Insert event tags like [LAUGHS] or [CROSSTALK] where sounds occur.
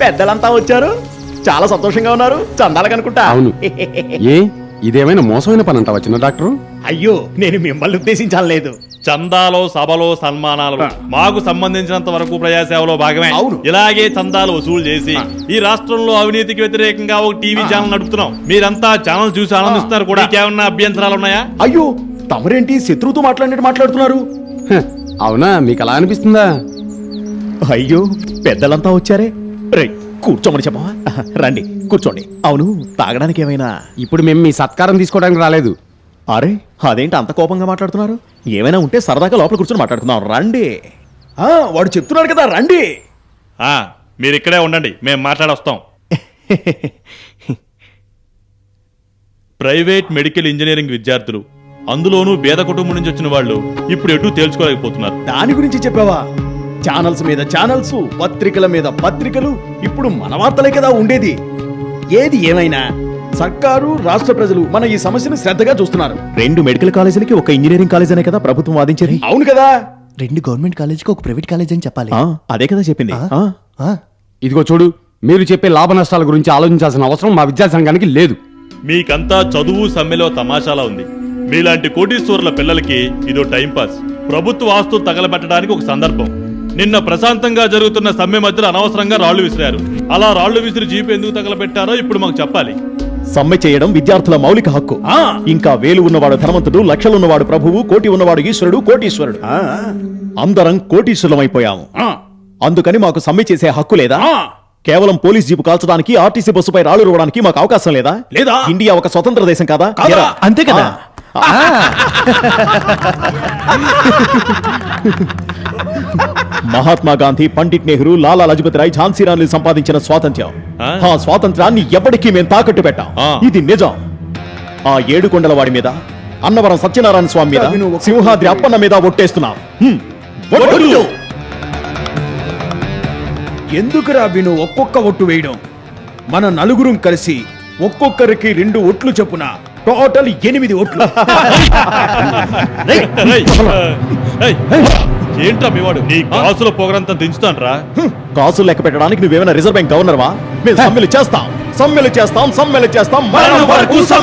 పెద్దలంతా వచ్చారు. చాలా సంతోషంగా ఉన్నారు. చందాలకు అనుకుంటా అవును. ఏ? ఇదేమైనా మోసమైన పని అంటావా చిన్న డాక్టర్? అయ్యో నేను మిమ్మల్ని ఉద్దేశించాలేదు చందాలో సభలో సన్మానాలు మాకు సంబంధించినంత వరకు ప్రజాసేవలో భాగమే. అవును. ఇలాగే చందాలు వసూలు చేసి ఈ రాష్ట్రంలో అవినీతికి వ్యతిరేకంగా ఒక టీవీ ఛానల్ నడుపుతున్నాం. మీరంతా ఛానల్ చూసి ఆనందిస్తున్నారు కూడా. ఏమన్నా అభ్యంతరాలు ఉన్నాయా? అయ్యో తమరేంటి శత్రువుతో మాట్లాడినట్టు మాట్లాడుతున్నారు? అవునా మీకు అలా అనిపిస్తుందా? అయ్యో పెద్దలంతా వచ్చారే? రే కూర్చోమని చెప్పవా? రండి కూర్చోండి. అవును తాగడానికి ఏమైనా? ఇప్పుడు మేము మీ సత్కారం తీసుకోవడానికి రాలేదు. అరే అదేంటి అంత కోపంగా మాట్లాడుతున్నారు? ఏమైనా ఉంటే సరదాగా లోపల కూర్చొని మాట్లాడుకుందాం. రండి. ఆ, వాడు చెప్తున్నాడు కదా రండి. ఆ, మీరు ఇక్కడే ఉండండి మేము మాట్లాడొస్తాం. [LAUGHS] ప్రైవేట్ మెడికల్ ఇంజనీరింగ్ విద్యార్థులు అందులోనూ పేద కుటుంబం నుంచి వచ్చిన వాళ్ళు ఇప్పుడు ఎటు తేల్చుకోలేకపోతున్నారు. దాని గురించి చెప్పావా? ఛానల్స్ మీద ఛానల్స్ పత్రికల మీద పత్రికలు ఇప్పుడు మన వార్తలే కదా ఉండేది. ఏది ఏమైనా సర్కారు రాష్ట్ర ప్రజలు మన ఈ సమస్యను శ్రద్ధగా చూస్తున్నారు. రెండు మెడికల్ కాలేజీలకి ఒక ఇంజనీరింగ్ కాలేజ్ అనే కదా ప్రభుత్వం వాదించేది? అవును కదా. రెండు గవర్నమెంట్ కాలేజీకి ఒక ప్రైవేట్ కాలేజ్ అని చెప్పాలి. ఆ, అదే కదా చెప్పింది. ఆ, ఆ, ఇదిగో చూడు మీరు చెప్పే లాభ నష్టాల గురించి ఆలోచించాల్సిన అవసరం మా విద్యాసంఘానికి లేదు. మీకంతా చదువు సమ్మెలో తమాషాలా ఉంది. మీలాంటి కోటీశ్వరుల పిల్లలకి ఇదో టైం పాస్. ప్రభుత్వ ఆస్తులు తగలబెట్టడానికి ఒక సందర్భం. నిన్న ప్రశాంతంగా జరుగుతున్న సమ్మె మధ్యలో అనవసరంగా రాళ్ళు విసిరారు. అలా రాళ్ళు విసిరి జీపు ఎందుకు తగలబెట్టారో ఇప్పుడు మాకు చెప్పాలి. సమ్మె చేయడం విద్యార్థుల మౌలిక హక్కు. ఇంకా వేలు ఉన్నవాడు ధనవంతుడు లక్షలున్నవాడు ప్రభువు కోటి ఉన్నవాడు ఈశ్వరుడు కోటీశ్వరుడు. అందరం కోటీశ్వరులమైపోయాము. అందుకని మాకు సమ్మె చేసే హక్కు లేదా? కేవలం పోలీస్ జీపు కాల్చడానికి ఆర్టీసీ బస్సుపై రాళ్ళు రువడానికి మాకు అవకాశం లేదా? లేదా? ఇండియా ఒక స్వతంత్ర దేశం కాదా? అంతే కదా. మహాత్మా గాంధీ పండిట్ నెహ్రూ లాలా లజపతి రాయ్ ఝాన్సీ రాణిలు సంపాదించిన స్వాతంత్ర్యం. ఆ? స్వాతంత్రాన్ని ఎప్పటికీ మేము తాకట్టు పెట్టాం? ఆ. ఇది నిజం. ఆ ఏడు కొండల వాడి మీద అన్నవరం సత్యనారాయణ స్వామి మీద సింహాద్రి అప్పన్న మీద ఒట్టేస్తున్నాం! ఎందుకురా విను ఒక్కొక్క ఒట్టు వేయడం? మన నలుగురం కలిసి ఒక్కొక్కరికి రెండు ఒట్లు చొప్పున టోటల్ ఎనిమిది ఏయ్, ఏంట్రా మీవాడు నీ కాసుల పొగరంతా దించుతాన్రా. కాసులు లెక్క పెట్టడానికి నువ్వేమైనా రిజర్వ్ బ్యాంక్ గవర్నర్వా మేము సమ్మెలు చేస్తాం. సమ్మెలు చేస్తాం సమ్మెలు చేస్తాం. మరణం వరకు